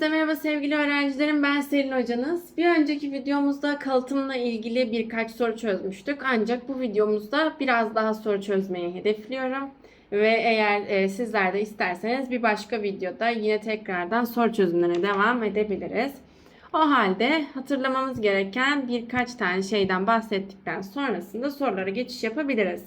Hepinize merhaba sevgili öğrencilerim. Ben Selin hocanız. Bir önceki videomuzda kalıtımla ilgili birkaç soru çözmüştük. Ancak bu videomuzda biraz daha soru çözmeyi hedefliyorum. Ve eğer e, sizler de isterseniz bir başka videoda yine tekrardan soru çözümlerine devam edebiliriz. O halde hatırlamamız gereken birkaç tane şeyden bahsettikten sonrasında sorulara geçiş yapabiliriz.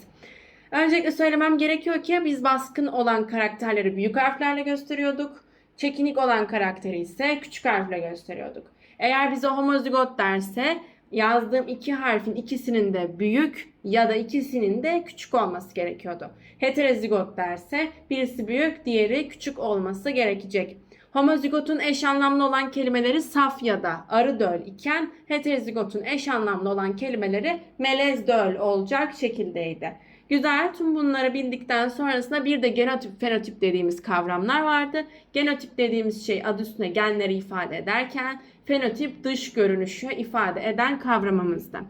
Öncelikle söylemem gerekiyor ki biz baskın olan karakterleri büyük harflerle gösteriyorduk. Çekinik olan karakteri ise küçük harfle gösteriyorduk. Eğer bize homozigot derse yazdığım iki harfin ikisinin de büyük ya da ikisinin de küçük olması gerekiyordu. Heterozigot derse birisi büyük, diğeri küçük olması gerekecek. Homozigotun eş anlamlı olan kelimeleri saf ya da arı döl iken heterozigotun eş anlamlı olan kelimeleri melez döl olacak şekildeydi. Güzel. Tüm bunları bildikten sonrasında bir de genotip, fenotip dediğimiz kavramlar vardı. Genotip dediğimiz şey adı üstüne genleri ifade ederken fenotip dış görünüşü ifade eden kavramımızdı.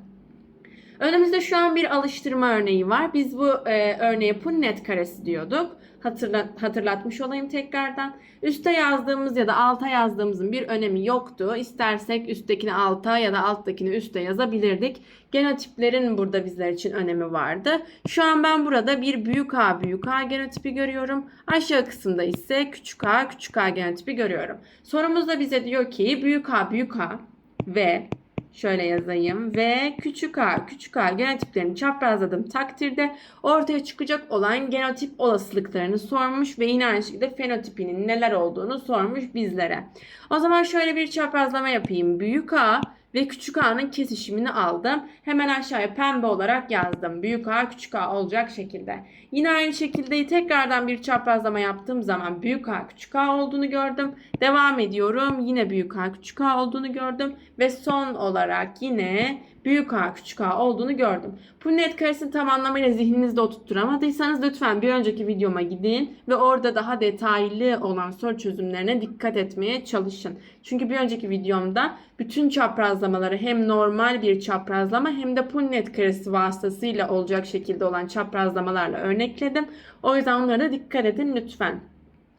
Önümüzde şu an bir alıştırma örneği var. Biz bu e, örneğe punnet karesi diyorduk. Hatırla, hatırlatmış olayım tekrardan. Üste yazdığımız ya da alta yazdığımızın bir önemi yoktu. İstersek üsttekini alta ya da alttakini üste yazabilirdik. Genotiplerin burada bizler için önemi vardı. Şu an ben burada bir büyük A büyük A genotipi görüyorum. Aşağı kısımda ise küçük A küçük A genotipi görüyorum. Sorumuzda bize diyor ki büyük A büyük A ve Şöyle yazayım ve küçük a küçük a genotiplerini çaprazladığım takdirde ortaya çıkacak olan genotip olasılıklarını sormuş ve yine aynı şekilde fenotipinin neler olduğunu sormuş bizlere. O zaman şöyle bir çaprazlama yapayım. Büyük a ve küçük a'nın kesişimini aldım. Hemen aşağıya pembe olarak yazdım. Büyük a küçük a olacak şekilde. Yine aynı şekilde tekrardan bir çaprazlama yaptığım zaman büyük a küçük a olduğunu gördüm. Devam ediyorum. Yine büyük a küçük a olduğunu gördüm. Ve son olarak yine büyük A küçük A olduğunu gördüm. Bu net karesini tam anlamıyla zihninizde oturtturamadıysanız lütfen bir önceki videoma gidin ve orada daha detaylı olan soru çözümlerine dikkat etmeye çalışın. Çünkü bir önceki videomda bütün çaprazlamaları hem normal bir çaprazlama hem de punnet karesi vasıtasıyla olacak şekilde olan çaprazlamalarla örnekledim. O yüzden onlara dikkat edin lütfen.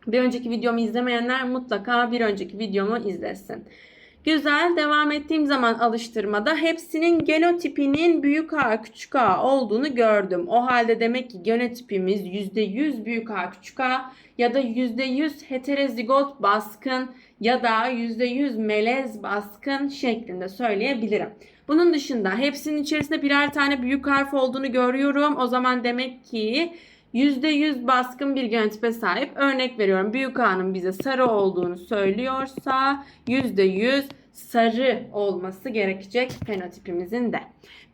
Bir önceki videomu izlemeyenler mutlaka bir önceki videomu izlesin. Güzel. Devam ettiğim zaman alıştırmada hepsinin genotipinin büyük A küçük A olduğunu gördüm. O halde demek ki genotipimiz %100 büyük A küçük A ya da %100 heterozigot baskın ya da %100 melez baskın şeklinde söyleyebilirim. Bunun dışında hepsinin içerisinde birer tane büyük harf olduğunu görüyorum. O zaman demek ki %100 baskın bir genotipe sahip. Örnek veriyorum. Büyük A'nın bize sarı olduğunu söylüyorsa %100 sarı olması gerekecek fenotipimizin de.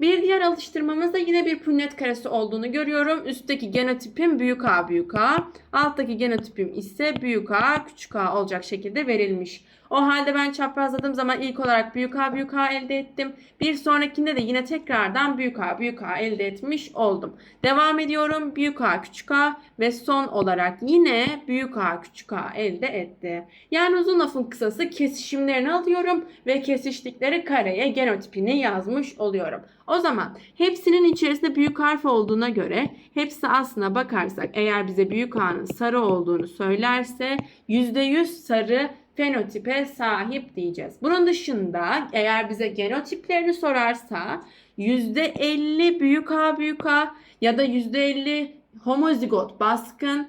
Bir diğer alıştırmamızda yine bir punnet karesi olduğunu görüyorum. Üstteki genotipim büyük A büyük A. Alttaki genotipim ise büyük A küçük A olacak şekilde verilmiş. O halde ben çaprazladığım zaman ilk olarak büyük A büyük A elde ettim. Bir sonrakinde de yine tekrardan büyük A büyük A elde etmiş oldum. Devam ediyorum. Büyük A küçük A ve son olarak yine büyük A küçük A elde etti. Yani uzun lafın kısası kesişimlerini alıyorum ve kesiştikleri kareye genotipini yazmış oluyorum. O zaman hepsinin içerisinde büyük harf olduğuna göre hepsi aslına bakarsak eğer bize büyük A'nın sarı olduğunu söylerse %100 sarı fenotipe sahip diyeceğiz. Bunun dışında eğer bize genotiplerini sorarsa %50 büyük A büyük A ya da %50 homozigot baskın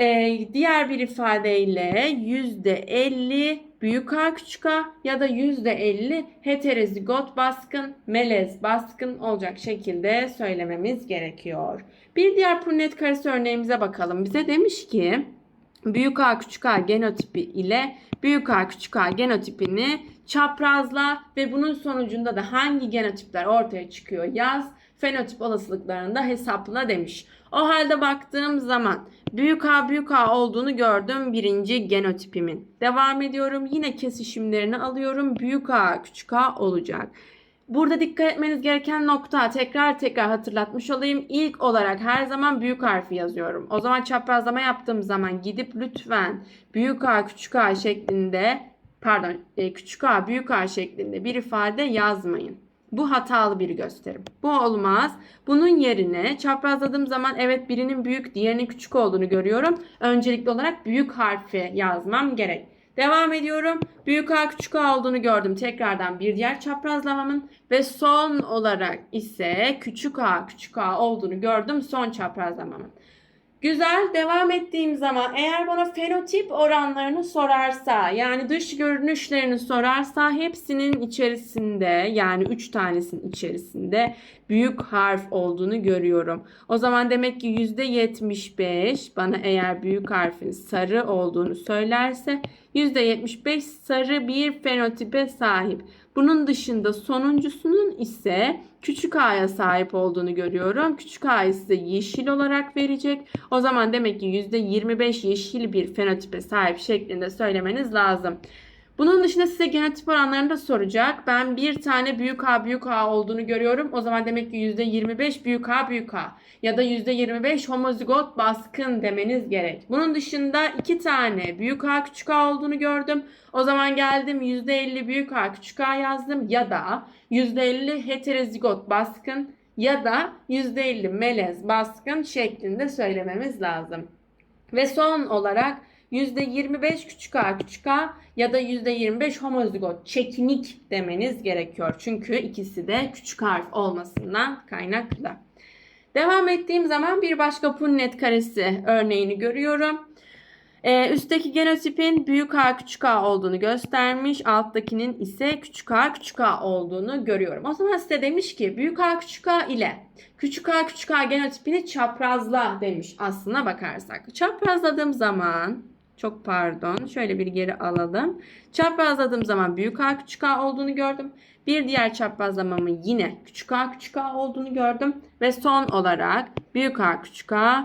ee, diğer bir ifadeyle %50 büyük A küçük A ya da %50 heterozigot baskın, melez baskın olacak şekilde söylememiz gerekiyor. Bir diğer Punnett karesi örneğimize bakalım. Bize demiş ki büyük A küçük A genotipi ile büyük A küçük A genotipini çaprazla ve bunun sonucunda da hangi genotipler ortaya çıkıyor yaz fenotip olasılıklarını da hesapla demiş. O halde baktığım zaman büyük A büyük A olduğunu gördüm birinci genotipimin. Devam ediyorum yine kesişimlerini alıyorum büyük A küçük A olacak. Burada dikkat etmeniz gereken nokta tekrar tekrar hatırlatmış olayım. İlk olarak her zaman büyük harfi yazıyorum. O zaman çaprazlama yaptığım zaman gidip lütfen büyük A küçük A şeklinde pardon e, küçük A büyük A şeklinde bir ifade yazmayın. Bu hatalı bir gösterim. Bu olmaz. Bunun yerine çaprazladığım zaman evet birinin büyük diğerinin küçük olduğunu görüyorum. Öncelikli olarak büyük harfi yazmam gerek. Devam ediyorum. Büyük A küçük A olduğunu gördüm. Tekrardan bir diğer çaprazlamamın ve son olarak ise küçük A küçük A olduğunu gördüm son çaprazlamamın. Güzel. Devam ettiğim zaman eğer bana fenotip oranlarını sorarsa yani dış görünüşlerini sorarsa hepsinin içerisinde yani 3 tanesinin içerisinde büyük harf olduğunu görüyorum. O zaman demek ki %75 bana eğer büyük harfin sarı olduğunu söylerse %75 sarı bir fenotipe sahip. Bunun dışında sonuncusunun ise küçük a'ya sahip olduğunu görüyorum. Küçük a size yeşil olarak verecek. O zaman demek ki %25 yeşil bir fenotipe sahip şeklinde söylemeniz lazım. Bunun dışında size genotip oranlarını da soracak. Ben bir tane büyük A büyük A olduğunu görüyorum. O zaman demek ki %25 büyük A büyük A ya da %25 homozigot baskın demeniz gerek. Bunun dışında iki tane büyük A küçük A olduğunu gördüm. O zaman geldim %50 büyük A küçük A yazdım ya da %50 heterozigot baskın ya da %50 melez baskın şeklinde söylememiz lazım. Ve son olarak %25 küçük a küçük a ya da %25 homozigot çekinik demeniz gerekiyor. Çünkü ikisi de küçük harf olmasından kaynaklı. Devam ettiğim zaman bir başka punnet karesi örneğini görüyorum. Ee, üstteki genotipin büyük A küçük A olduğunu göstermiş. Alttakinin ise küçük A küçük A olduğunu görüyorum. O zaman size demiş ki büyük A küçük A ile küçük A küçük A genotipini çaprazla demiş aslına bakarsak. Çaprazladığım zaman çok pardon. Şöyle bir geri alalım. Çaprazladığım zaman büyük A küçük A olduğunu gördüm. Bir diğer çaprazlamamın yine küçük A küçük A olduğunu gördüm. Ve son olarak büyük A küçük A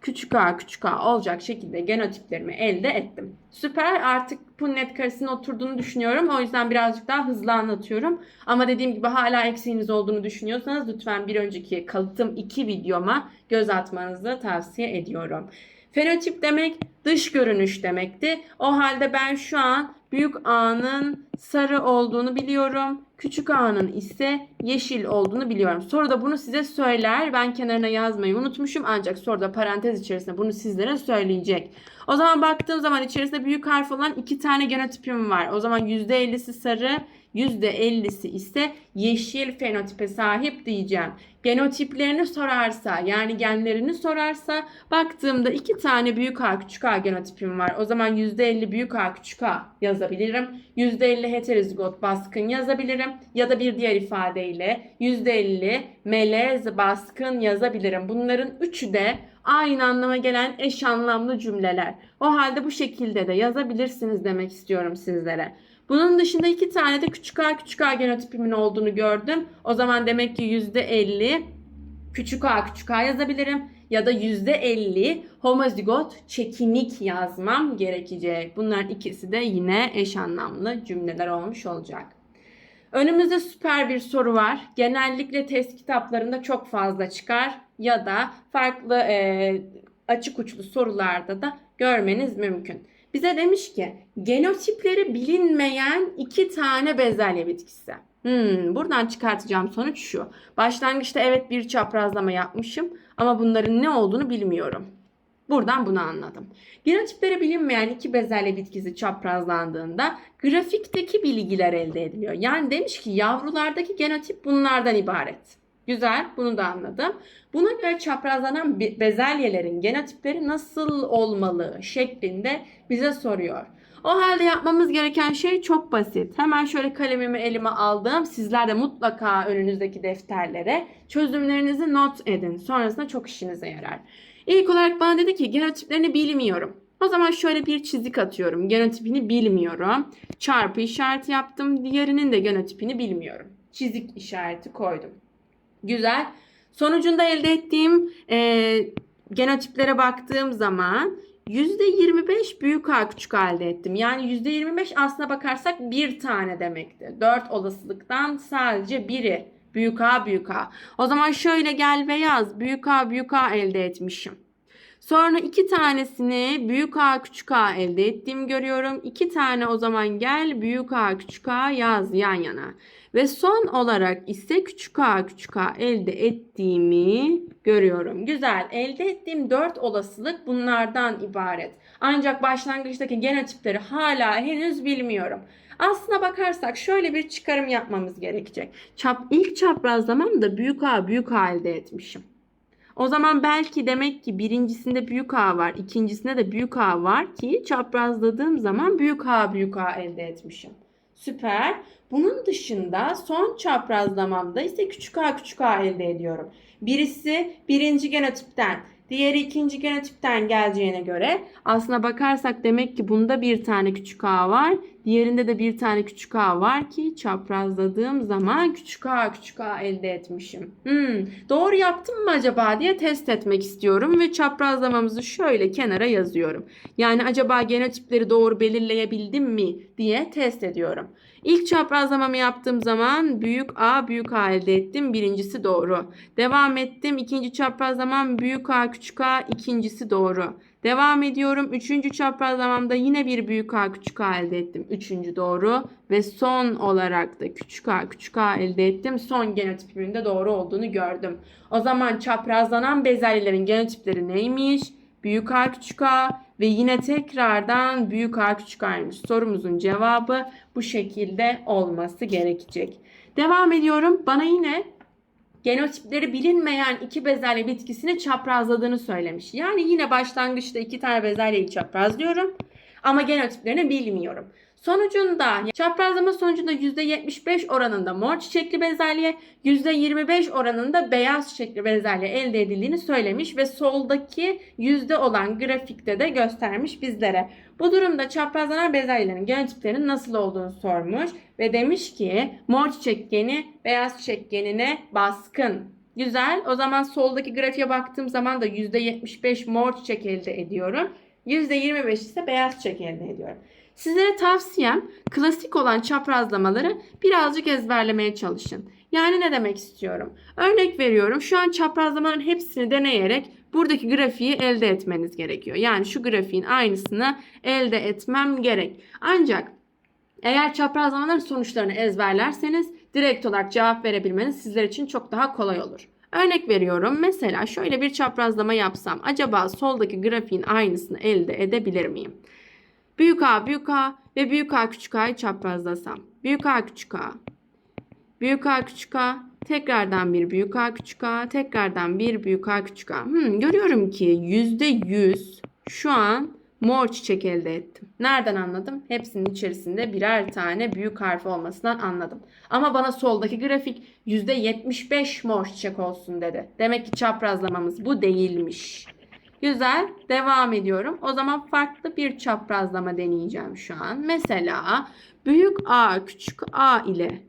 küçük a küçük a olacak şekilde genotiplerimi elde ettim. Süper artık bu net karesinin oturduğunu düşünüyorum. O yüzden birazcık daha hızlı anlatıyorum. Ama dediğim gibi hala eksiğiniz olduğunu düşünüyorsanız lütfen bir önceki kalıtım 2 videoma göz atmanızı tavsiye ediyorum. Fenotip demek dış görünüş demekti. O halde ben şu an büyük A'nın sarı olduğunu biliyorum. Küçük A'nın ise yeşil olduğunu biliyorum. Soruda bunu size söyler. Ben kenarına yazmayı unutmuşum. Ancak soruda parantez içerisinde bunu sizlere söyleyecek. O zaman baktığım zaman içerisinde büyük harf olan iki tane genotipim var. O zaman %50'si sarı, %50'si ise yeşil fenotipe sahip diyeceğim. Genotiplerini sorarsa yani genlerini sorarsa baktığımda iki tane büyük A küçük A genotipim var. O zaman %50 büyük A küçük A yazabilirim. %50 heterozigot baskın yazabilirim. Ya da bir diğer ifadeyle %50 melez baskın yazabilirim. Bunların üçü de aynı anlama gelen eş anlamlı cümleler. O halde bu şekilde de yazabilirsiniz demek istiyorum sizlere. Bunun dışında iki tane de küçük a küçük a genotipimin olduğunu gördüm. O zaman demek ki %50 küçük a küçük a yazabilirim. Ya da %50 homozigot çekinik yazmam gerekecek. Bunlar ikisi de yine eş anlamlı cümleler olmuş olacak. Önümüzde süper bir soru var. Genellikle test kitaplarında çok fazla çıkar ya da farklı e, açık uçlu sorularda da görmeniz mümkün. Bize demiş ki genotipleri bilinmeyen iki tane bezelye bitkisi. Hmm, buradan çıkartacağım sonuç şu. Başlangıçta evet bir çaprazlama yapmışım ama bunların ne olduğunu bilmiyorum. Buradan bunu anladım. Genotipleri bilinmeyen iki bezelye bitkisi çaprazlandığında grafikteki bilgiler elde ediliyor. Yani demiş ki yavrulardaki genotip bunlardan ibaret. Güzel, bunu da anladım. Buna göre çaprazlanan bezelyelerin genotipleri nasıl olmalı şeklinde bize soruyor. O halde yapmamız gereken şey çok basit. Hemen şöyle kalemimi elime aldım. Sizler de mutlaka önünüzdeki defterlere çözümlerinizi not edin. Sonrasında çok işinize yarar. İlk olarak bana dedi ki genotiplerini bilmiyorum. O zaman şöyle bir çizik atıyorum. Genotipini bilmiyorum. Çarpı işareti yaptım. Diğerinin de genotipini bilmiyorum. Çizik işareti koydum. Güzel. Sonucunda elde ettiğim e, genotiplere baktığım zaman %25 büyük A küçük A elde ettim. Yani %25 aslına bakarsak bir tane demekti. 4 olasılıktan sadece biri büyük A büyük A. O zaman şöyle gel ve yaz. Büyük A büyük A elde etmişim. Sonra iki tanesini büyük A küçük A elde ettiğimi görüyorum. İki tane o zaman gel büyük A küçük A yaz yan yana. Ve son olarak ise küçük a küçük a elde ettiğimi görüyorum. Güzel. Elde ettiğim 4 olasılık bunlardan ibaret. Ancak başlangıçtaki genotipleri hala henüz bilmiyorum. Aslına bakarsak şöyle bir çıkarım yapmamız gerekecek. Çap, ilk çaprazlamamda büyük A büyük A elde etmişim. O zaman belki demek ki birincisinde büyük A var, ikincisinde de büyük A var ki çaprazladığım zaman büyük A büyük A elde etmişim. Süper. Bunun dışında son çaprazlamamda ise küçük a küçük a elde ediyorum. Birisi birinci genotipten, diğeri ikinci genotipten geleceğine göre aslına bakarsak demek ki bunda bir tane küçük a var. Diğerinde de bir tane küçük a var ki çaprazladığım zaman küçük a küçük a elde etmişim. Hmm, doğru yaptım mı acaba diye test etmek istiyorum ve çaprazlamamızı şöyle kenara yazıyorum. Yani acaba genotipleri doğru belirleyebildim mi diye test ediyorum. İlk çaprazlamamı yaptığım zaman büyük A büyük A elde ettim. Birincisi doğru. Devam ettim. İkinci çaprazlamam büyük A küçük A ikincisi doğru. Devam ediyorum. Üçüncü çaprazlamamda yine bir büyük A küçük A elde ettim. Üçüncü doğru. Ve son olarak da küçük A küçük A elde ettim. Son genotipimin de doğru olduğunu gördüm. O zaman çaprazlanan bezelyelerin genotipleri neymiş? Büyük A küçük A ve yine tekrardan büyük A küçük A'ymış. Sorumuzun cevabı bu şekilde olması gerekecek. Devam ediyorum. Bana yine genotipleri bilinmeyen iki bezelye bitkisini çaprazladığını söylemiş. Yani yine başlangıçta iki tane bezelyeyi çaprazlıyorum ama genotiplerini bilmiyorum. Sonucunda çaprazlama sonucunda %75 oranında mor çiçekli bezelye, %25 oranında beyaz çiçekli bezelye elde edildiğini söylemiş ve soldaki yüzde olan grafikte de göstermiş bizlere. Bu durumda çaprazlanan bezelyelerin genotiplerinin nasıl olduğunu sormuş ve demiş ki mor çiçek geni beyaz çiçek genine baskın. Güzel. O zaman soldaki grafiğe baktığım zaman da %75 mor çiçek elde ediyorum. %25 ise beyaz çiçek elde ediyorum. Sizlere tavsiyem klasik olan çaprazlamaları birazcık ezberlemeye çalışın. Yani ne demek istiyorum? Örnek veriyorum. Şu an çaprazlamaların hepsini deneyerek buradaki grafiği elde etmeniz gerekiyor. Yani şu grafiğin aynısını elde etmem gerek. Ancak eğer çaprazlamaların sonuçlarını ezberlerseniz direkt olarak cevap verebilmeniz sizler için çok daha kolay olur. Örnek veriyorum. Mesela şöyle bir çaprazlama yapsam acaba soldaki grafiğin aynısını elde edebilir miyim? Büyük A, büyük A ve büyük A küçük A'yı çaprazlasam. Büyük A küçük A. Büyük A küçük A. Tekrardan bir büyük A küçük A. Tekrardan bir büyük A küçük A. Hmm, görüyorum ki %100 şu an mor çiçek elde ettim. Nereden anladım? Hepsinin içerisinde birer tane büyük harf olmasından anladım. Ama bana soldaki grafik %75 mor çiçek olsun dedi. Demek ki çaprazlamamız bu değilmiş. Güzel. Devam ediyorum. O zaman farklı bir çaprazlama deneyeceğim şu an. Mesela büyük A küçük A ile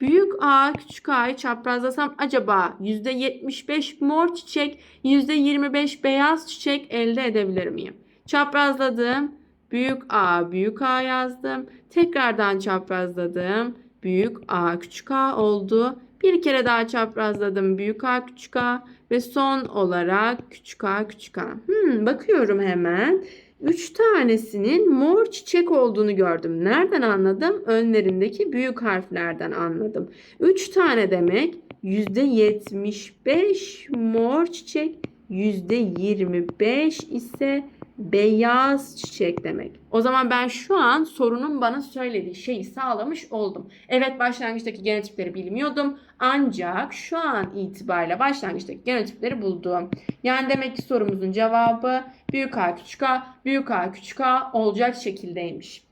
büyük A küçük A'yı çaprazlasam acaba %75 mor çiçek, %25 beyaz çiçek elde edebilir miyim? Çaprazladım. Büyük A büyük A yazdım. Tekrardan çaprazladım. Büyük A küçük A oldu. Bir kere daha çaprazladım. Büyük A küçük A ve son olarak küçük a küçük a. Hmm, bakıyorum hemen. Üç tanesinin mor çiçek olduğunu gördüm. Nereden anladım? Önlerindeki büyük harflerden anladım. Üç tane demek %75 mor çiçek, %25 ise beyaz çiçek demek. O zaman ben şu an sorunun bana söylediği şeyi sağlamış oldum. Evet başlangıçtaki genotipleri bilmiyordum. Ancak şu an itibariyle başlangıçtaki genotipleri buldum. Yani demek ki sorumuzun cevabı büyük A küçük A, büyük A küçük A olacak şekildeymiş.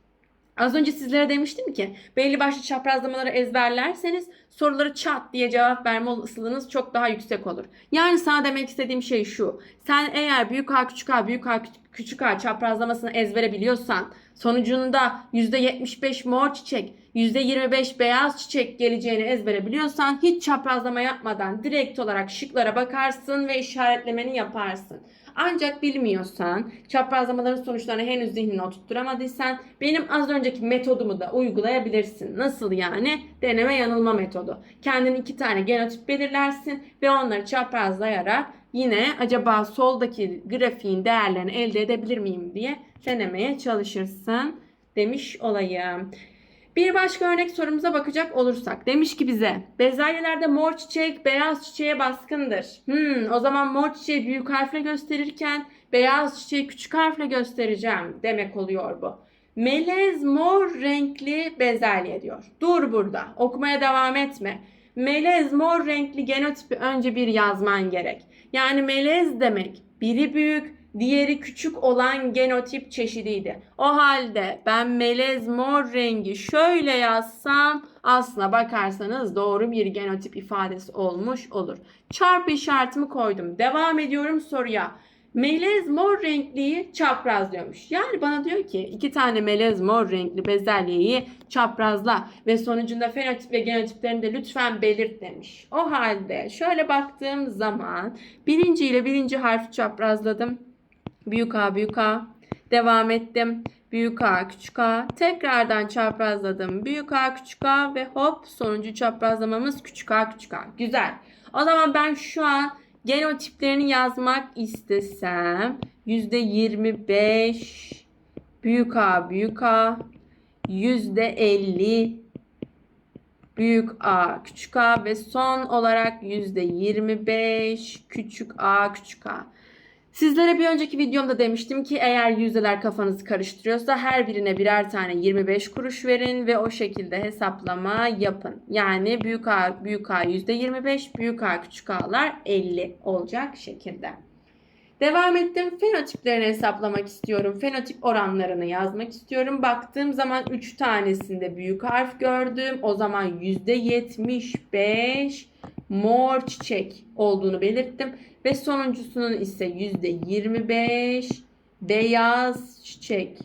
Az önce sizlere demiştim ki belli başlı çaprazlamaları ezberlerseniz soruları çat diye cevap verme olasılığınız çok daha yüksek olur. Yani sana demek istediğim şey şu. Sen eğer büyük A küçük A büyük A küçük A çaprazlamasını ezbere biliyorsan sonucunda %75 mor çiçek %25 beyaz çiçek geleceğini ezbere biliyorsan hiç çaprazlama yapmadan direkt olarak şıklara bakarsın ve işaretlemeni yaparsın. Ancak bilmiyorsan, çaprazlamaların sonuçlarını henüz zihnine oturtturamadıysan benim az önceki metodumu da uygulayabilirsin. Nasıl yani? Deneme yanılma metodu. Kendin iki tane genotip belirlersin ve onları çaprazlayarak yine acaba soldaki grafiğin değerlerini elde edebilir miyim diye denemeye çalışırsın demiş olayım. Bir başka örnek sorumuza bakacak olursak demiş ki bize bezelyelerde mor çiçek beyaz çiçeğe baskındır. Hmm, o zaman mor çiçeği büyük harfle gösterirken beyaz çiçeği küçük harfle göstereceğim demek oluyor bu. Melez mor renkli bezelye diyor. Dur burada okumaya devam etme. Melez mor renkli genotipi önce bir yazman gerek. Yani melez demek biri büyük, diğeri küçük olan genotip çeşidiydi. O halde ben melez mor rengi şöyle yazsam aslına bakarsanız doğru bir genotip ifadesi olmuş olur. Çarpı işaretimi koydum. Devam ediyorum soruya. Melez mor renkliyi çapraz diyormuş. Yani bana diyor ki iki tane melez mor renkli bezelyeyi çaprazla ve sonucunda fenotip ve genotiplerini de lütfen belirt demiş. O halde şöyle baktığım zaman birinci ile birinci harfi çaprazladım. Büyük A büyük A. Devam ettim. Büyük A küçük A. Tekrardan çaprazladım. Büyük A küçük A ve hop sonuncu çaprazlamamız küçük A küçük A. Güzel. O zaman ben şu an genotiplerini yazmak istesem %25 büyük A büyük A %50 büyük A küçük A ve son olarak %25 küçük A küçük A. Sizlere bir önceki videomda demiştim ki eğer yüzdeler kafanızı karıştırıyorsa her birine birer tane 25 kuruş verin ve o şekilde hesaplama yapın. Yani büyük A büyük A %25, büyük A küçük A'lar 50 olacak şekilde. Devam ettim. Fenotiplerini hesaplamak istiyorum. Fenotip oranlarını yazmak istiyorum. Baktığım zaman 3 tanesinde büyük harf gördüm. O zaman %75 mor çiçek olduğunu belirttim. Ve sonuncusunun ise %25 beyaz çiçek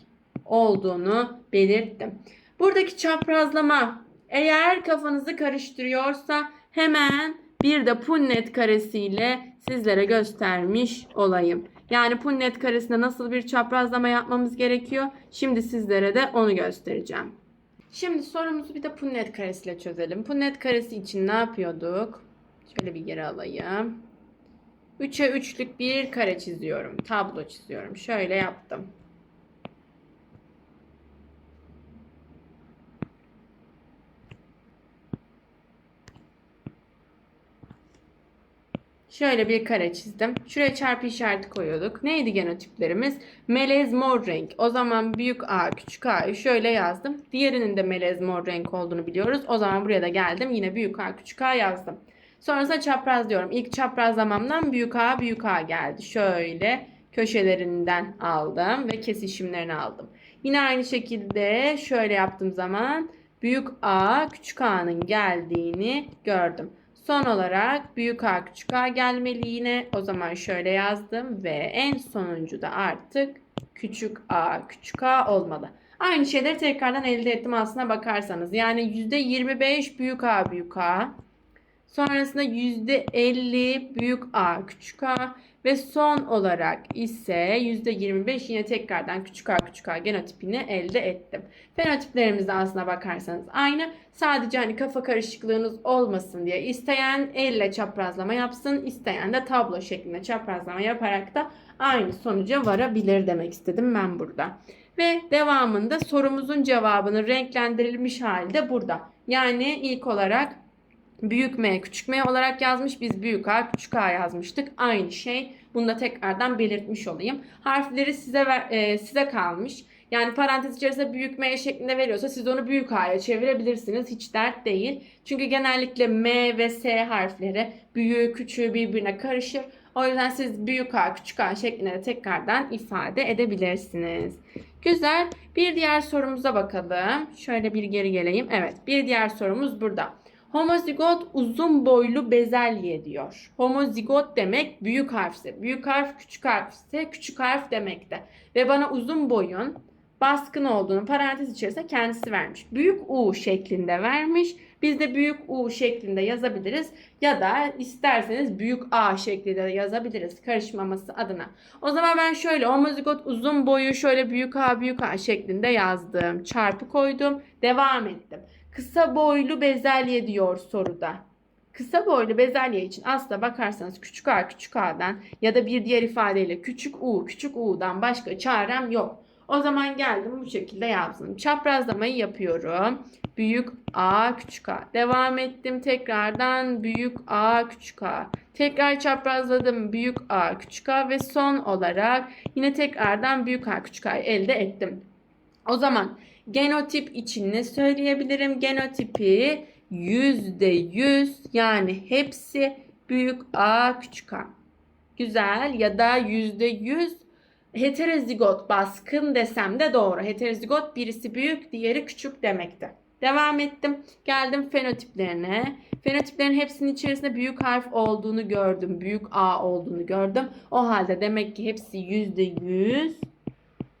olduğunu belirttim. Buradaki çaprazlama eğer kafanızı karıştırıyorsa hemen bir de punnet karesiyle sizlere göstermiş olayım. Yani punnet karesinde nasıl bir çaprazlama yapmamız gerekiyor? Şimdi sizlere de onu göstereceğim. Şimdi sorumuzu bir de punnet karesiyle çözelim. Punnet karesi için ne yapıyorduk? Şöyle bir geri alayım. 3'e 3'lük bir kare çiziyorum. Tablo çiziyorum. Şöyle yaptım. Şöyle bir kare çizdim. Şuraya çarpı işareti koyuyorduk. Neydi genotiplerimiz? Melez mor renk. O zaman büyük A, küçük A'yı şöyle yazdım. Diğerinin de melez mor renk olduğunu biliyoruz. O zaman buraya da geldim. Yine büyük A, küçük A yazdım. Sonrasında çapraz diyorum. İlk çaprazlamamdan büyük A, büyük A geldi. Şöyle köşelerinden aldım ve kesişimlerini aldım. Yine aynı şekilde şöyle yaptığım zaman büyük A, küçük A'nın geldiğini gördüm. Son olarak büyük A küçük A gelmeli yine. O zaman şöyle yazdım ve en sonuncu da artık küçük A küçük A olmalı. Aynı şeyleri tekrardan elde ettim aslına bakarsanız. Yani %25 büyük A büyük A. Sonrasında %50 büyük A küçük A ve son olarak ise %25 yine tekrardan küçük a küçük a genotipini elde ettim. Fenotiplerimiz aslına bakarsanız aynı. Sadece hani kafa karışıklığınız olmasın diye isteyen elle çaprazlama yapsın, isteyen de tablo şeklinde çaprazlama yaparak da aynı sonuca varabilir demek istedim ben burada. Ve devamında sorumuzun cevabının renklendirilmiş hali de burada. Yani ilk olarak büyük M küçük M olarak yazmış. Biz büyük A küçük A yazmıştık. Aynı şey. Bunu da tekrardan belirtmiş olayım. Harfleri size ver, e, size kalmış. Yani parantez içerisinde büyük M şeklinde veriyorsa siz onu büyük A'ya çevirebilirsiniz. Hiç dert değil. Çünkü genellikle M ve S harfleri büyüğü küçüğü birbirine karışır. O yüzden siz büyük A küçük A şeklinde de tekrardan ifade edebilirsiniz. Güzel. Bir diğer sorumuza bakalım. Şöyle bir geri geleyim. Evet bir diğer sorumuz burada. Homozigot uzun boylu bezelye diyor. Homozigot demek büyük harfse, büyük harf küçük harfse küçük harf demekte. Ve bana uzun boyun baskın olduğunu parantez içerisinde kendisi vermiş. Büyük U şeklinde vermiş. Biz de büyük U şeklinde yazabiliriz. Ya da isterseniz büyük A şeklinde de yazabiliriz karışmaması adına. O zaman ben şöyle homozigot uzun boyu şöyle büyük A büyük A şeklinde yazdım. Çarpı koydum. Devam ettim. Kısa boylu bezelye diyor soruda. Kısa boylu bezelye için aslına bakarsanız küçük a küçük a'dan ya da bir diğer ifadeyle küçük u küçük u'dan başka çarem yok. O zaman geldim bu şekilde yazdım. Çaprazlamayı yapıyorum. Büyük A küçük A. Devam ettim tekrardan büyük A küçük A. Tekrar çaprazladım büyük A küçük A ve son olarak yine tekrardan büyük A küçük A'yı elde ettim. O zaman genotip için ne söyleyebilirim? Genotipi yüzde yüz yani hepsi büyük A küçük A. Güzel ya da yüzde yüz heterozigot baskın desem de doğru. Heterozigot birisi büyük, diğeri küçük demekti. Devam ettim. Geldim fenotiplerine. Fenotiplerin hepsinin içerisinde büyük harf olduğunu gördüm. Büyük A olduğunu gördüm. O halde demek ki hepsi yüzde yüz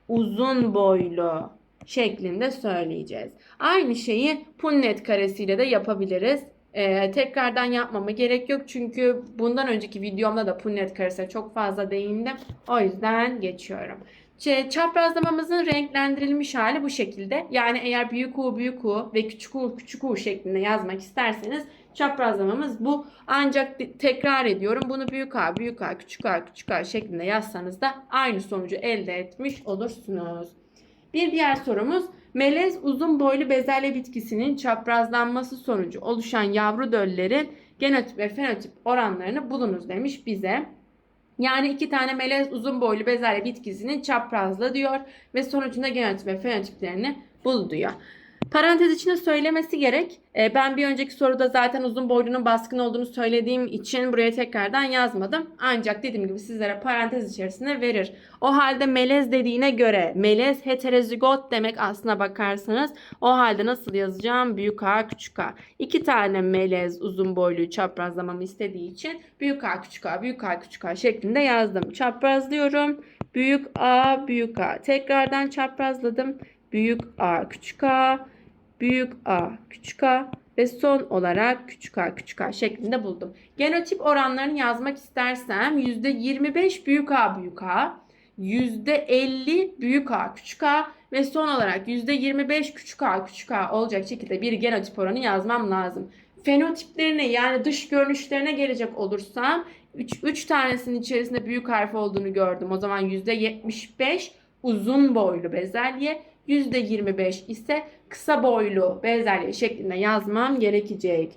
uzun boylu şeklinde söyleyeceğiz. Aynı şeyi punnet karesiyle de yapabiliriz. Ee, tekrardan yapmama gerek yok çünkü bundan önceki videomda da punnet karesine çok fazla değindim. O yüzden geçiyorum. Ç- Çaprazlamamızın renklendirilmiş hali bu şekilde. Yani eğer büyük U büyük U ve küçük U küçük U şeklinde yazmak isterseniz çaprazlamamız bu. Ancak tekrar ediyorum bunu büyük A büyük A küçük A küçük A şeklinde yazsanız da aynı sonucu elde etmiş olursunuz. Bir diğer sorumuz melez uzun boylu bezelye bitkisinin çaprazlanması sonucu oluşan yavru döllerin genotip ve fenotip oranlarını bulunuz demiş bize. Yani iki tane melez uzun boylu bezelye bitkisinin çaprazlı diyor ve sonucunda genotip ve fenotiplerini bul diyor. Parantez içinde söylemesi gerek. Ee, ben bir önceki soruda zaten uzun boylunun baskın olduğunu söylediğim için buraya tekrardan yazmadım. Ancak dediğim gibi sizlere parantez içerisinde verir. O halde melez dediğine göre melez heterozigot demek aslına bakarsanız o halde nasıl yazacağım? Büyük A küçük A. İki tane melez uzun boyluyu çaprazlamamı istediği için büyük A küçük A büyük A küçük A şeklinde yazdım. Çaprazlıyorum. Büyük A büyük A. Tekrardan çaprazladım. Büyük A küçük A büyük A küçük A ve son olarak küçük a küçük a şeklinde buldum. Genotip oranlarını yazmak istersem %25 büyük A büyük A, %50 büyük A küçük A ve son olarak %25 küçük A küçük A olacak şekilde bir genotip oranı yazmam lazım. Fenotiplerine yani dış görünüşlerine gelecek olursam 3 tanesinin içerisinde büyük harf olduğunu gördüm. O zaman %75 uzun boylu bezelye, %25 ise kısa boylu bezelye şeklinde yazmam gerekecek.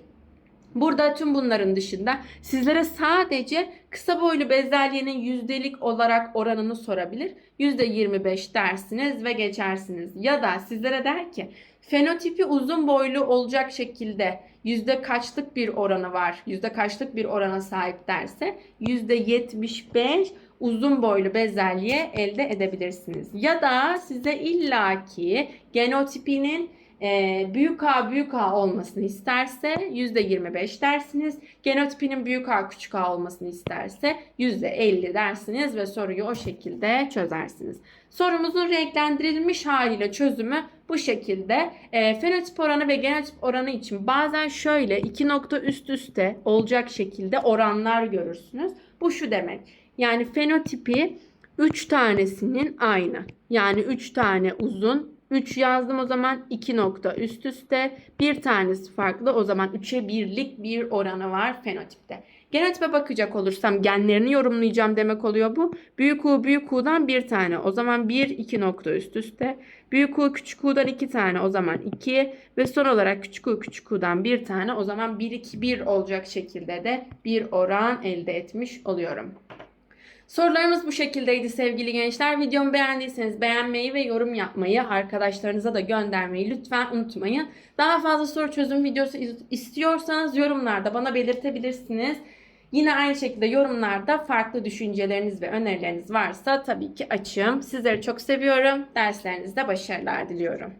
Burada tüm bunların dışında sizlere sadece kısa boylu bezelyenin yüzdelik olarak oranını sorabilir. %25 dersiniz ve geçersiniz. Ya da sizlere der ki fenotipi uzun boylu olacak şekilde yüzde kaçlık bir oranı var, yüzde kaçlık bir orana sahip derse %75 uzun boylu bezelye elde edebilirsiniz. Ya da size illaki genotipinin e, büyük A büyük A olmasını isterse %25 dersiniz. Genotipinin büyük A küçük A olmasını isterse %50 dersiniz ve soruyu o şekilde çözersiniz. Sorumuzun renklendirilmiş haliyle çözümü bu şekilde. E, fenotip oranı ve genotip oranı için bazen şöyle iki nokta üst üste olacak şekilde oranlar görürsünüz. Bu şu demek. Yani fenotipi 3 tanesinin aynı. Yani 3 tane uzun, 3 yazdım o zaman 2 nokta üst üste. Bir tanesi farklı o zaman 3'e birlik bir oranı var fenotipte. Genotipe bakacak olursam genlerini yorumlayacağım demek oluyor bu. Büyük U büyük U'dan bir tane o zaman 1 2 nokta üst üste. Büyük U küçük U'dan iki tane o zaman 2 ve son olarak küçük U küçük U'dan bir tane o zaman 1 2 1 olacak şekilde de bir oran elde etmiş oluyorum. Sorularımız bu şekildeydi sevgili gençler. Videomu beğendiyseniz beğenmeyi ve yorum yapmayı, arkadaşlarınıza da göndermeyi lütfen unutmayın. Daha fazla soru çözüm videosu istiyorsanız yorumlarda bana belirtebilirsiniz. Yine aynı şekilde yorumlarda farklı düşünceleriniz ve önerileriniz varsa tabii ki açığım. Sizleri çok seviyorum. Derslerinizde başarılar diliyorum.